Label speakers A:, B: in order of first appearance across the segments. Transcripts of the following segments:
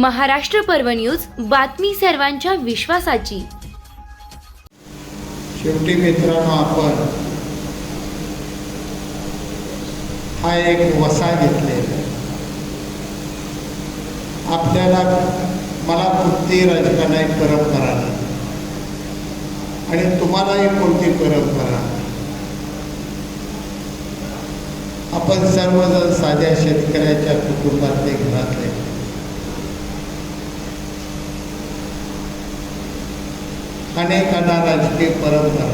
A: महाराष्ट्र पर्व न्यूज बातमी सर्वांच्या विश्वासाची.
B: शेवटी मित्रांनो आपण हा एक वसा घेतलेला आपल्याला मला कोणती राजकारणाची परंपरा नाही. आणि तुम्हालाही कोणती परंपरा आपण सर्वजण साध्या शेतकऱ्याच्या कुटुंबातले घरातले. अनेकांना राजकीय परंपरा।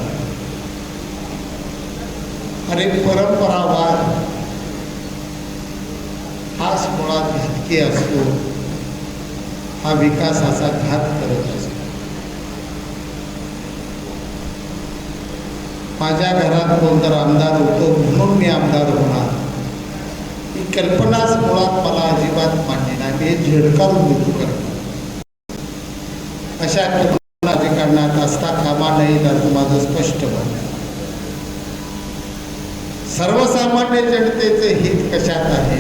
B: अरे परंपरावाद। हाच मुळात घातकी असतो हा विकासाचा घात करत असतो माझ्या घरात कोणतर आमदार होतो म्हणून मी आमदार होणार. ही कल्पनाच मुळात मला अजिबात मान्य नाही. मी झिडकारून देतो करतो अशा राजकारणात असता कामा नाही असं माझं स्पष्ट मत सर्वसामान्य जनतेचे हित कशात आहे?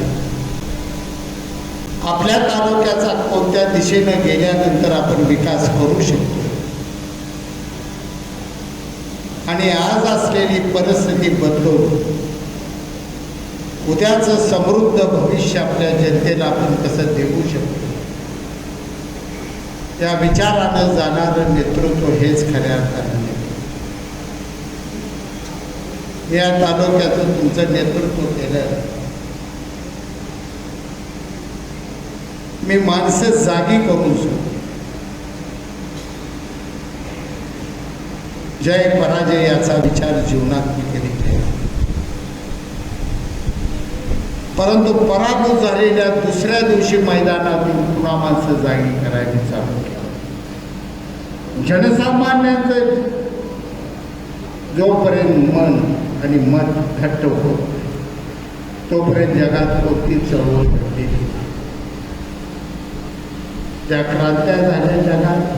B: आपल्या तालुक्याचा कोणत्या दिशेनं गेल्यानंतर आपण विकास करू शकतो? आणि आज असलेली परिस्थिती बदलून उद्याचं समृद्ध भविष्य आपल्या जनतेला आपण कसं देऊ शकतो? त्या विचारानं जाणारं नेतृत्व हेच खऱ्या अर्थानं या तालुक्याचं तुमचं नेतृत्व केलं. मी माणसं जागी करून शकतो जय पराजय याचा विचार जीवनात मी केला. परंतु पराभूत झालेल्या दुसऱ्या दिवशी मैदानातून पुन्हा माणसं जागी करायला चालू केलं. जनसामान्यांचं जोपर्यंत मन आणि मत घट्ट होत तोपर्यंत जगात कोणती चळवळ घडली त्या क्रांत्या झाल्या जगात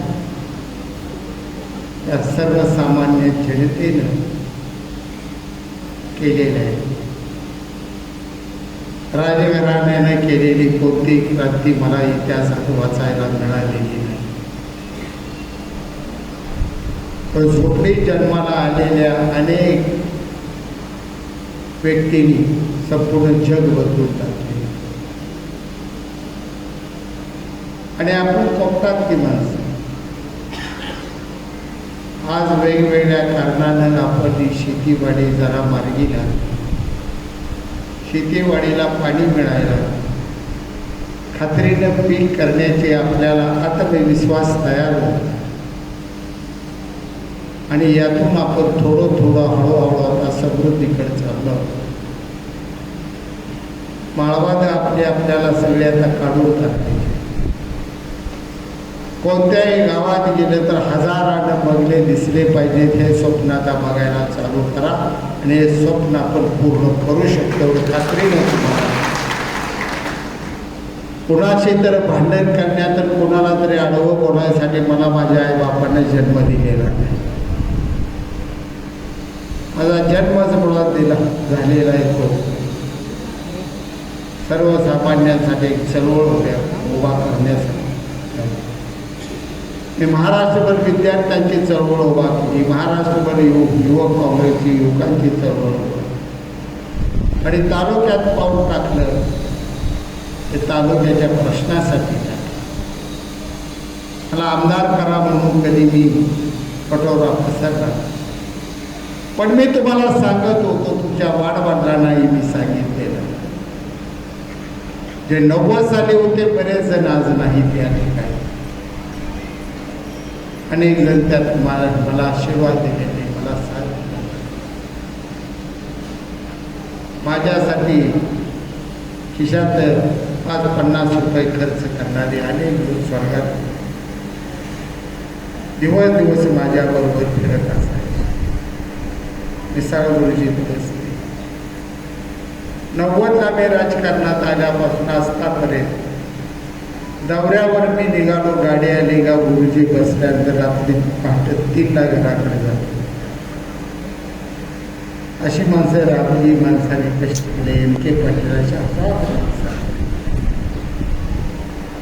B: त्या सर्वसामान्य जनतेनं केलेल्या आहे राजघराण्यानं केलेली कोणती क्रांती मला इतिहासात वाचायला मिळालेली नाही. पण झोपडी जन्माला आलेल्या अनेक व्यक्तींनी संपूर्ण जग बदलून टाकले. आणि आपण कोकणातली माणसं. आज वेगवेगळ्या कारणानं आपण ही शेतीवाडी जरा मार्गी लागली. शेतीवाडीला पाणी मिळायला. खात्रीनं पीक करण्याचे आपल्याला आत्मविश्वास तयार होतो आणि यातून आपण थोडं थोडं हळूहळू आता समृद्धीकडे चाललो आहोत. माळवाद आपले आपल्याला सगळ्यांना आता काढून टाकते. कोणत्याही गावात गेलं तर हजारानं बंगले दिसले पाहिजेत. हे स्वप्न आता बघायला चालू करा आणि हे स्वप्न आपण पूर्ण करू शकतो खात्री खात्रीनं तुम्हाला. कुणाशी तर भांडण करण्यात तर कोणाला तरी अनुभव बोलायसाठी मला माझ्या आई बापाने जन्म दिलेला नाही. माझा जन्मच मुळात दिला झालेला आहे तो. सर्वसामान्यांसाठी एक चळवळ उभ्या उभा करण्यासाठी. हे महाराष्ट्रभर विद्यार्थ्यांची चळवळ उभा केली. महाराष्ट्रभर युवक युवक काँग्रेसची युवकांची चळवळ आणि तालुक्यात पाऊल टाकलं ते तालुक्याच्या प्रश्नासाठी टाकलं. मला आमदार करा म्हणून कधी मी कठोरा पसरला पण मी तुम्हाला सांगत होतो तुमच्या वाडवडिलांनाही मी सांगितलेलं. जे नव्वद साली होते बरेच जण आज नाही त्या ठिकाणी अनेक जण त्यात मला मला आशीर्वाद दिलेले मला साथ माझ्यासाठी खिशात पाच पन्नास रुपये खर्च करणारे अनेक लोक स्वर्गात दिवस दिवस माझ्याबरोबर फिरत असायचे निसाळ गुरुजी परिस्थिती नव्वदला मी राजकारणात आल्यापासून आजतापर्यंत दौऱ्यावर मी निघालो गाडी आली गा गुरुजी बसल्यानंतर रात्री पहाटे तीनला घराकडे जातो. अशी माणसं राबली माणसाने कष्ट केले? एम के पाटीलाच्या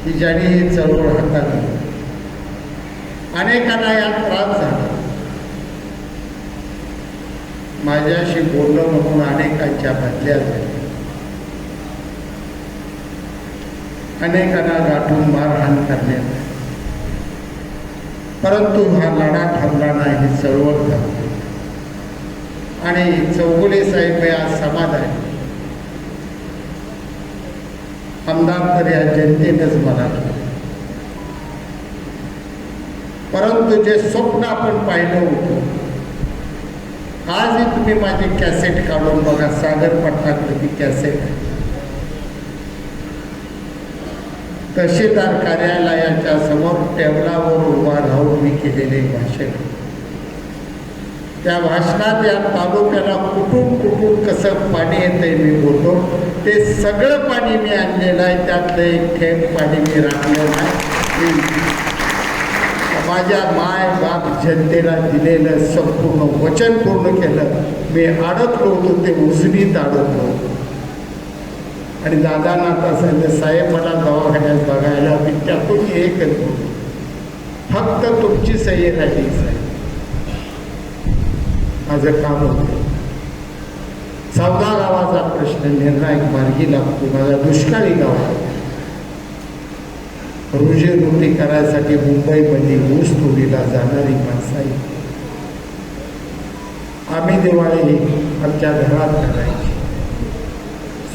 B: की ज्यांनी ही चळवळ हाताळली अनेकांना यात त्रास झाला. माझ्याशी बोलणं म्हणून अनेकांच्या बदल्या झाल्या. अनेकांना गाठून मारहाण करण्यात परंतु हा लढा थांबला नाही ही चळवळ थांबली आणि चौगुले साहेब हे आज समाधान आमदार तर या जनतेनेच मला परंतु जे स्वप्न आपण पाहिलं होतं आजही तुम्ही माझी कॅसेट काढून बघा सागर पठाकडे कॅसेट आहे तहसीलदार कार्यालयाच्या समोर टेबलावर उभा राहून मी केलेले भाषण. त्या भाषणात या तालुक्याला कुठून कुठून कसं पाणी येतंय मी बोलतो. ते सगळं पाणी मी आणलेलं आहे. त्यातलं एक थेंब पाणी मी राखलेलं नाही माझ्या माय बाप जनतेला दिलेलं संपूर्ण वचन पूर्ण केलं. मी अडकलो होतो ते उजनीत अडकलो होतो आणि दादांना आता सांगितलं साहेब मला दवाखान्यात बघायला मी त्यातून हे करतो फक्त तुमची सही राहिली साहेब. माझं काम होतं. चौदा गावाचा प्रश्न निर्णायक मार्गी लागतो. माझा दुष्काळी गाव आहे. रोजी रोटी करायसाठी मुंबईमध्ये ऊस तोडीला जाणारी माणसं आहे आम्ही दिवाळी आमच्या घरात करायची.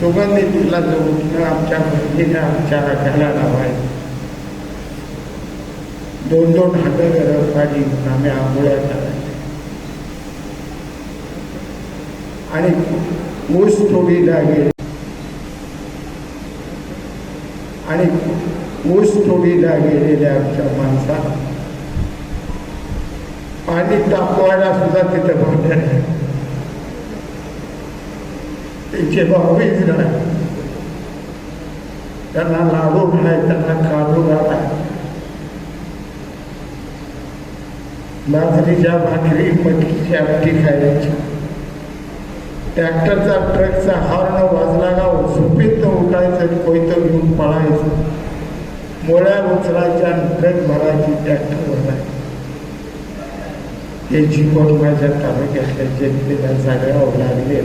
B: सुगंधी तिला उठणं आमच्या बहिणीने आमच्या घराला लावाय दोन दोन हातं गरम पाणी आम्ही आंघोळ्या करायच्या आणि ऊस थोडी गेले आणि ऊस थोडी गेलेल्या आमच्या माणसा पाणी तापवायला सुद्धा तिथे भांडण आहे. त्यांचे भाऊबीज नाही त्यांना लाडू नाही त्यांना काढू नाही बाजरीच्या भाकरी मटकीची आमटी खायची ट्रॅक्टरचा ट्रकचा हॉर्न वाजला गाव झोपेत उठायचं कोयतं घेऊन पळायचं मोळ्या उचलायच्या आणि ट्रक भरायची ट्रॅक्टर भरायची हे जीवन माझ्या तालुक्यातल्या जनतेला सगळ्या लागले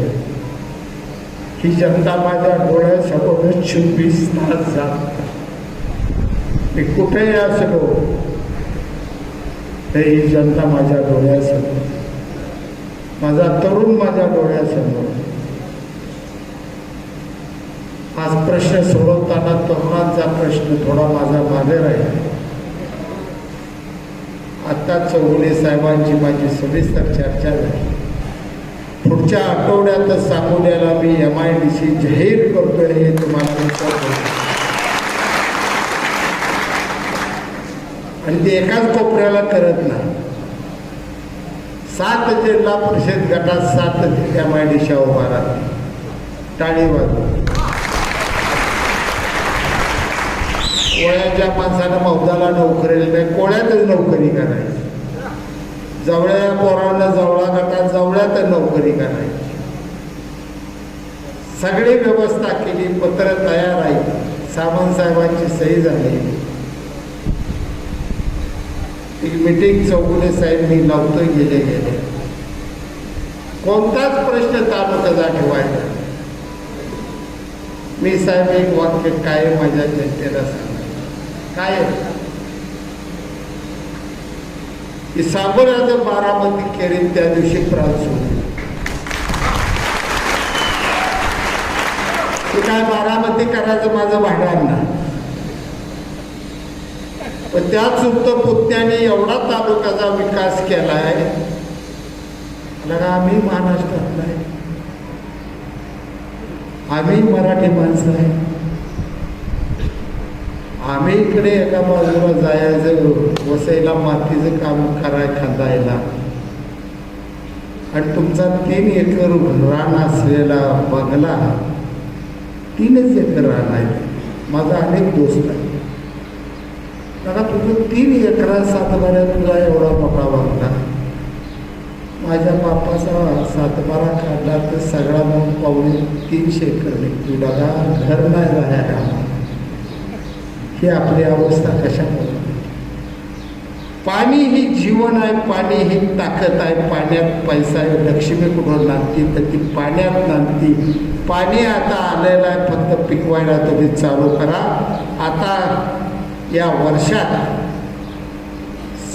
B: ही जनता माझ्या डोळ्यासमोर चोवीस तास जात. मी कुठेही असलो ते ही जनता माझ्या डोळ्यासमोर. माझा तरुण माझ्या डोळ्यासमोर. आज प्रश्न सोडवताना तरुणांचा प्रश्न थोडा माझा मागे राहील. आता चौगुले साहेबांची माझी सविस्तर चर्चा झाली. पुढच्या आठवड्यातच सांगोल्याला मी एम आय डी सी जाहीर करतोय हे तुम्हाला आणि ते एकाच कोपऱ्याला करत नाही. सात जिल्हा परिषद गटात सात एम आय डी सी उभा राहते टाळी वाजव. वयाच्या माणसानं मौदाला नोकरीला नाही. कोळ्यातच नोकरी करायची. जवळ्या पोरांना जवळा गटात तर नोकरी करायची. सगळी व्यवस्था केली पत्र तयार आहे. सावंत साहेबांची सही झाली. एक मिटिंग चौगुले साहेब मी लावतो गेले गेले. कोणताच प्रश्न तालुक्याचा ठेवायचा मी साहेब एक वाक्य काय माझ्या जनतेला सांगा काय की साबराचं बारामती केली त्या दिवशी प्राण सोडली. ते काय बारामती करायचं माझं भांडण नाही. पण त्याच सुद्धा पुत्याने एवढा तालुक्याचा विकास केला आहे लगा आम्ही महाराष्ट्रातला आहे? आम्ही मराठी माणसं आहे. इकडे एका बाजूला जायचं वसायला मातीचं काम कराय खांदायला. आणि तुमचा तीन एकर रान असलेला बंगला तीनच एकर रान आहे. माझा अनेक दोस्त आहे दादा तुझं तीन एकरा सातबाऱ्या तुला एवढा मोठा बंगला माझ्या बापाचा सातबारा काढला तर सगळा मग पाहुणे तीनशे एकर निघतो दादा घर नाही जाया ही आपली अवस्था कशामुळे? पाणी ही जीवन आहे पाणी ही ताकद आहे. पाण्यात पैसा आहे. लक्ष्मी कुठून नांदती तर ती पाण्यात नांदती. पाणी आता आलेलं आहे फक्त पिकवायला तुम्ही चालू करा. आता या वर्षात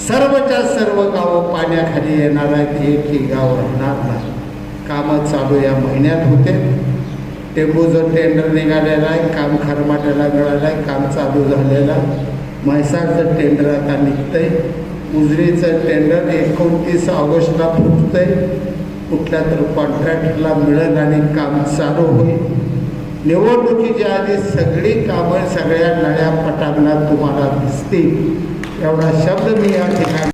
B: सर्वच्या सर्व गावं पाण्याखाली येणार आहेत. एकही गाव राहणार नाही. कामं चालू या महिन्यात होते. टेंबूचं टेंडर निघालेलं आहे काम खरमाट्याला मिळालं आहे काम चालू झालेलं आहे. म्हैसाळचं टेंडर आता निघतंय. उजरीचं टेंडर एकोणतीस ऑगस्टला फुटतंय. कुठल्या तर कॉन्ट्रॅक्टरला मिळेल आणि काम चालू होईल. निवडणुकीच्या आधी सगळी कामं सगळ्या नळ्या पटांना तुम्हाला दिसतील. एवढा शब्द मी या ठिकाणी